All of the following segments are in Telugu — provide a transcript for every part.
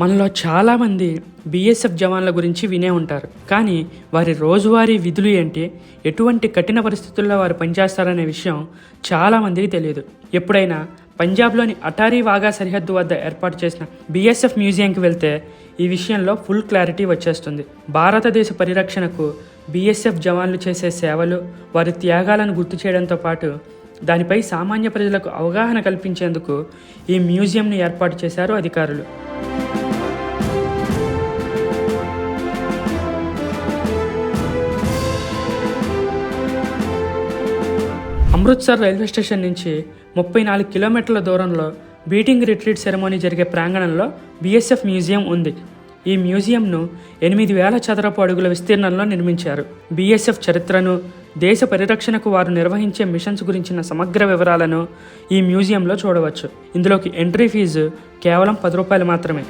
మనలో చాలామంది బీఎస్ఎఫ్ జవాన్ల గురించి వినే ఉంటారు. కానీ వారి రోజువారీ విధులు ఏంటి? ఎటువంటి కఠిన పరిస్థితుల్లో వారు పనిచేస్తారనే విషయం చాలామందికి తెలియదు. ఎప్పుడైనా పంజాబ్లోని అటారీ వాగా సరిహద్దు వద్ద ఏర్పాటు చేసిన బీఎస్ఎఫ్ మ్యూజియంకి వెళ్తే ఈ విషయంలో ఫుల్ క్లారిటీ వచ్చేస్తుంది. భారతదేశ పరిరక్షణకు బీఎస్ఎఫ్ జవాన్లు చేసే సేవలు వారి త్యాగాలను గుర్తు చేయడంతో పాటు దానిపై సామాన్య ప్రజలకు అవగాహన కల్పించేందుకు ఈ మ్యూజియంను ఏర్పాటు చేశారు అధికారులు. అమృత్సర్ రైల్వే స్టేషన్ నుంచి ముప్పై నాలుగు కిలోమీటర్ల దూరంలో బీటింగ్ రిట్రీట్ సెరమోనీ జరిగే ప్రాంగణంలో బీఎస్ఎఫ్ మ్యూజియం ఉంది. ఈ మ్యూజియంను ఎనిమిది వేల చదరపు అడుగుల విస్తీర్ణంలో నిర్మించారు. బీఎస్ఎఫ్ చరిత్రను దేశ పరిరక్షణకు వారు నిర్వహించే మిషన్స్ గురించిన సమగ్ర వివరాలను ఈ మ్యూజియంలో చూడవచ్చు. ఇందులోకి ఎంట్రీ ఫీజు కేవలం పది రూపాయలు మాత్రమే.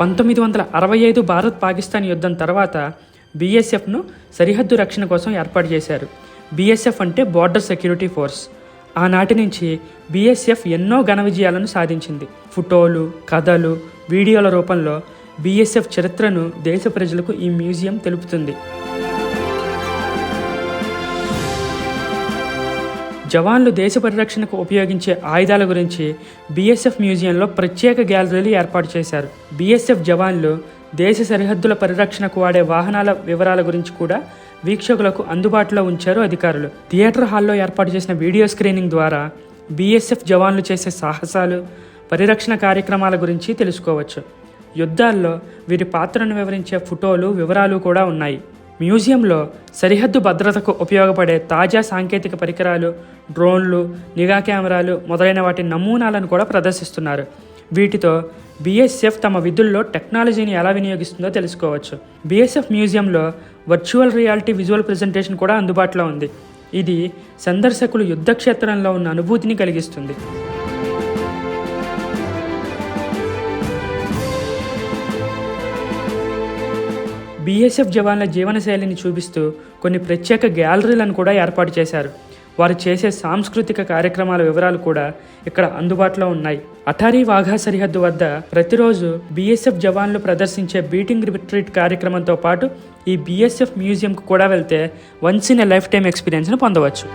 పంతొమ్మిది వందల అరవై ఐదు భారత్ పాకిస్తాన్ యుద్ధం తర్వాత బీఎస్ఎఫ్ను సరిహద్దు రక్షణ కోసం ఏర్పాటు చేశారు. బీఎస్ఎఫ్ అంటే బార్డర్ సెక్యూరిటీ ఫోర్స్ ఆనాటి నుంచి బీఎస్ఎఫ్ ఎన్నో ఘన విజయాలను సాధించింది. ఫోటోలు కథలు వీడియోల రూపంలో బీఎస్ఎఫ్ చరిత్రను దేశ ప్రజలకు ఈ మ్యూజియం తెలుపుతుంది. జవాన్లు దేశ పరిరక్షణకు ఉపయోగించే ఆయుధాల గురించి బీఎస్ఎఫ్ మ్యూజియంలో ప్రత్యేక గ్యాలరీలు ఏర్పాటు చేశారు. బీఎస్ఎఫ్ జవాన్లు దేశ సరిహద్దుల పరిరక్షణకు వాడే వాహనాల వివరాల గురించి కూడా వీక్షకులకు అందుబాటులో ఉంచారు అధికారులు. థియేటర్ హాల్లో ఏర్పాటు చేసిన వీడియో స్క్రీనింగ్ ద్వారా బీఎస్ఎఫ్ జవాన్లు చేసే సాహసాలు పరిరక్షణ కార్యక్రమాల గురించి తెలుసుకోవచ్చు. యుద్ధాల్లో వీరి పాత్రను వివరించే ఫోటోలు వివరాలు కూడా ఉన్నాయి. మ్యూజియంలో సరిహద్దు భద్రతకు ఉపయోగపడే తాజా సాంకేతిక పరికరాలు డ్రోన్లు నిఘా కెమెరాలు మొదలైన వాటి నమూనాలను కూడా ప్రదర్శిస్తున్నారు. వీటితో బీఎస్ఎఫ్ తమ విధుల్లో టెక్నాలజీని ఎలా వినియోగిస్తుందో తెలుసుకోవచ్చు. బీఎస్ఎఫ్ మ్యూజియంలో వర్చువల్ రియాలిటీ విజువల్ ప్రజెంటేషన్ కూడా అందుబాటులో ఉంది. ఇది సందర్శకులు యుద్ధ క్షేత్రంలో ఉన్న అనుభూతిని కలిగిస్తుంది. బీఎస్ఎఫ్ జవాన్ల జీవనశైలిని చూపిస్తూ కొన్ని ప్రత్యేక గ్యాలరీలను కూడా ఏర్పాటు చేశారు వారు చేసే సాంస్కృతిక కార్యక్రమాల వివరాలు కూడా ఇక్కడ అందుబాటులో ఉన్నాయి అటారీ వాఘా సరిహద్దు వద్ద ప్రతిరోజు బీఎస్ఎఫ్ జవాన్లు ప్రదర్శించే బీటింగ్ రిట్రీట్ కార్యక్రమంతో పాటు ఈ బీఎస్ఎఫ్ మ్యూజియంకు కూడా వెళ్తే once in a life time ఎక్స్పీరియన్స్ను పొందవచ్చు